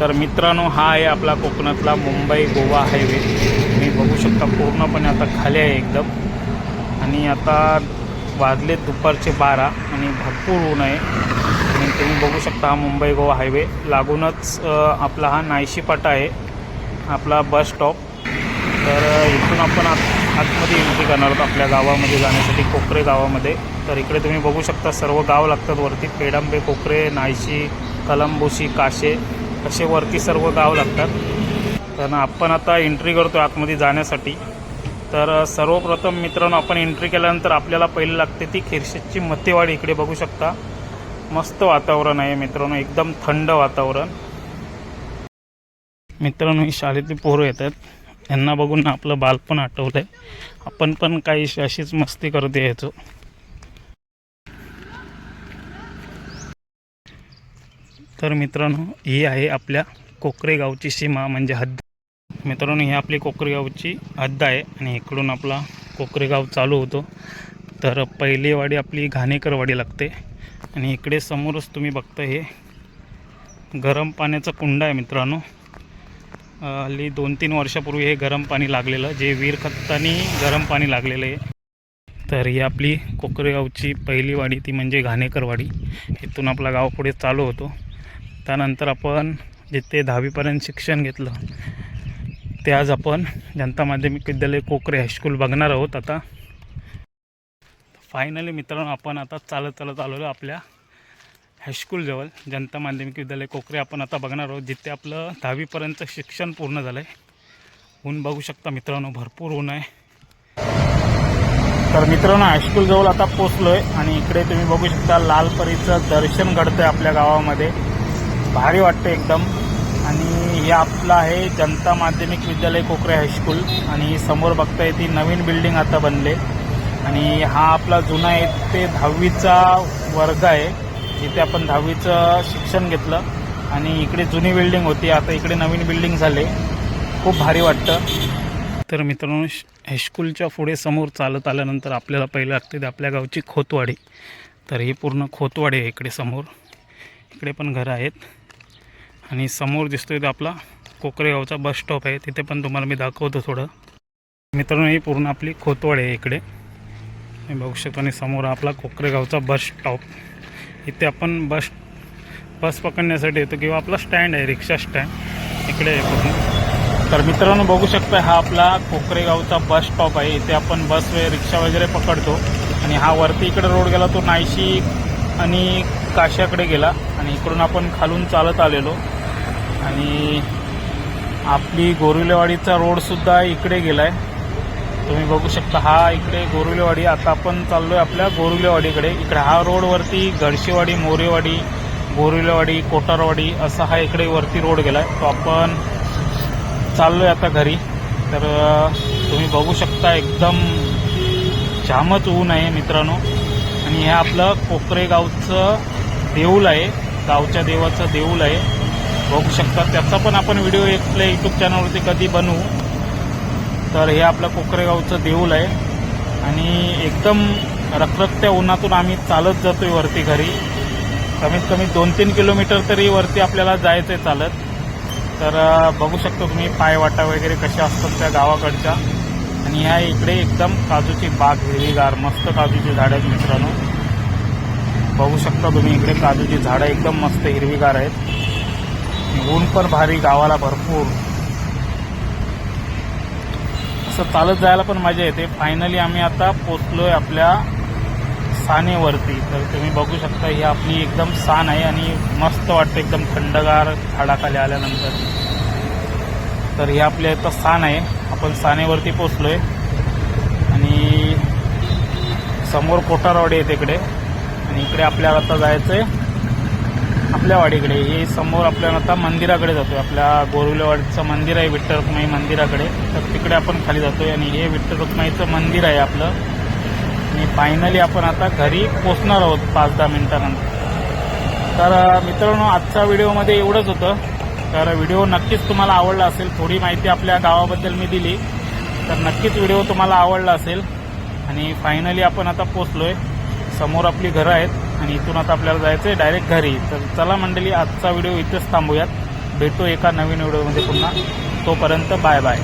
तर मित्रांनो हा आहे आपला कोकणातला मुंबई गोवा हायवे. तुम्ही बघू शकता पूर्णपणे आता खाली आहे एकदम. आणि आता वाजले दुपारचे बारा आणि भरपूर ऊन आहे. आणि तुम्ही बघू शकता हा मुंबई गोवा हायवे. लागूनच आपला हा नायशीपाटा आहे आपला बस स्टॉप. तर इथून आपण आत आतमध्ये एंट्री करणार आहोत आपल्या गावामध्ये जाण्यासाठी कोकरे गावामध्ये. तर इकडे तुम्ही बघू शकता सर्व गाव लागतात वरती. पेडंबे कोकरे नायशी कलंबोशी काशे. असे वरती सर्व गाव लागतात. तर आपण आता एंट्री करतो आतमध्ये जाण्यासाठी. तर सर्वप्रथम मित्रांनो आपण एंट्री केल्यानंतर आपल्याला पहिले लागते ती खिरशेची मतेवाडी. इकडे बघू शकता. मस्त वातावरण आहे मित्रांनो एकदम थंड वातावरण. मित्रांनो ही शाळेतली पोरं येतात. यांना बघून आपलं बालपण आठवलं आहे आपण पण काही अशीच मस्ती करत यायचो. तर मित्रांनो ही आहे आपल्या कोकरेगावची सीमा म्हणजे हद्द. मित्रांनो ही आपली कोकरेगावची हद्द आहे आणि इकडून आपला कोकरेगाव चालू होतो. तर पहिली वाडी आपली घाणेकरवाडी लागते. आणि इकडे समोरच तुम्ही बघता हे गरम पाण्याचा कुंड आहे मित्रांनो. हल्ली दोन तीन वर्षापूर्वी हे गरम पाणी लागलेलं जे वीर खतानी गरम पाणी लागलेलं आहे. तर ही आपली कोकरेगावची पहिली वाडी ती म्हणजे घाणेकरवाडी इथून आपला गाव पुढे चालू होतो. त्यानंतर आपण जिथे दहावीपर्यंत शिक्षण घेतलं ते आज आपण जनता माध्यमिक विद्यालय कोकरे हायस्कूल बघणार आहोत आता. फायनली मित्रांनो आपण आता चालत चालत आलेलो आपल्या हायस्कूलजवळ जनता माध्यमिक विद्यालय कोकरे आपण आता बघणार आहोत जिथे आपलं दहावीपर्यंत शिक्षण पूर्ण झालं आहे ऊन बघू शकता मित्रांनो भरपूर ऊन आहे. तर मित्रांनो हायस्कूलजवळ आता पोचलो आहे आणि इकडे तुम्ही बघू शकता लाल परीचं दर्शन घडतं आहे आपल्या गावामध्ये. भारी वाटतं एकदम. आणि हे आपलं आहे जनता माध्यमिक विद्यालय कोकरे हायस्कूल आणि समोर बघताय ती नवीन बिल्डिंग आता बनले. आणि हा आपला जुना आहे ते दहावीचा वर्ग आहे. जिथे आपण दहावीचं शिक्षण घेतलं. आणि इकडे जुनी बिल्डिंग होती आता इकडे नवीन बिल्डिंग झाले. खूप भारी वाटतं. तर मित्रांनो हायस्कूलच्या पुढे समोर चालत आल्यानंतर आपल्याला पहिलं लागते ते आपल्या गावची खोतवाडी. तर ही पूर्ण खोतवाडी आहे इकडे समोर. इकडे पण घरं आहेत. आणि समोर दिसतोय ते आपला कोकरेगावचा बस स्टॉप आहे. तिथे पण तुम्हाला मी दाखवतो थोडं. मित्रांनो ही पूर्ण आपली खोतवाडी आहे इकडे. बघू शकतो आणि समोर आपला कोकरेगावचा बस स्टॉप इथे आपण बस बस पकडण्यासाठी येतो किंवा आपला स्टँड आहे रिक्षा स्टँड इकडे आहे पूर्ण. तर मित्रांनो बघू शकता हा आपला कोकरेगावचा बस स्टॉप आहे. इथे आपण बस वे रिक्षा वगैरे पकडतो. आणि हा वरती इकडे रोड गेला तो नायशी आणि काश्याकडे गेला. आणि इकडून आपण खालून चालत आलेलो. आणि आपली गोरुलेवाडीचा रोडसुद्धा इकडे गेला आहे तुम्ही बघू शकता हा इकडे गोरुलेवाडी आता आपण चाललो आहे आपल्या गोरुलेवाडीकडे. इकडे हा रोडवरती गडशीवाडी मोरेवाडी गोरुलेवाडी कोटारवाडी असा हा इकडे वरती रोड गेला आहे तो आपण चाललो आहे आता घरी. तर तुम्ही बघू शकता एकदम जामच ऊन आहे मित्रांनो. आणि हे आपलं कोकरे गावचं देऊळ आहे. गावच्या देवाचं देऊळ आहे. बघू शकता. त्याचा पण आपण व्हिडिओ आपल्या यूट्यूब चॅनलवरती कधी बनवू. तर हे आपलं कोकरेगावचं देऊळ आहे. आणि एकदम रखरखत्या उन्हातून आम्ही चालत जातो आहे वरती घरी. कमीत कमी दोन तीन किलोमीटर तरी वरती आपल्याला जायचं आहे चालत. तर बघू शकतो तुम्ही पायवाटा वगैरे कशा असतात त्या गावाकडच्या. आणि ह्या इकडे एकदम काजूची बाग हिरवीगार मस्त काजूची झाडं आहेत मित्रांनो. बघू शकता तुम्ही इकडे काजूची झाडं एकदम मस्त हिरवीगार आहेत. ऊन पण भारी गावाला भरपूर. असं चालत जायला पण मजा येते. फायनली आम्ही आता पोचलोय आपल्या सानेवरती. तर तुम्ही बघू शकता ही आपली एकदम सान आहे आणि मस्त वाटतं एकदम थंडगार झाडाखाली आल्यानंतर. तर हे आपल्या इथं सान आहे. आपण सानेवरती पोचलोय. आणि समोर कोटारवाडी आहे तिकडे. आणि इकडे आपल्याला आता जायचं आहे आपल्या वाडीकडे. हे समोर आपण आता मंदिराकडे जातो आपल्या गोरुलेवाडीचं मंदिर आहे विठ्ठल रुक्माई मंदिराकडे. तर तिकडे आपण खाली जातोय आणि हे विठ्ठल रुक्माईचं मंदिर आहे आपलं. आणि फायनली आपण आता घरी पोचणार आहोत पाच दहा मिनिटानंतर. तर मित्रांनो आजच्या व्हिडिओमध्ये एवढंच होतं. तर व्हिडिओ नक्कीच तुम्हाला आवडला असेल. थोडी माहिती आपल्या गावाबद्दल मी दिली. तर नक्कीच व्हिडिओ तुम्हाला आवडला असेल. आणि फायनली आपण आता पोचलोय. समोर आपली घरं आहेत. आणि इथून आता आपल्याला जायचं आहे डायरेक्ट घरी. तर चला मंडळी आजचा व्हिडिओ इथेच थांबूयात. भेटू एका नवीन व्हिडिओमध्ये पुन्हा. तोपर्यंत बाय बाय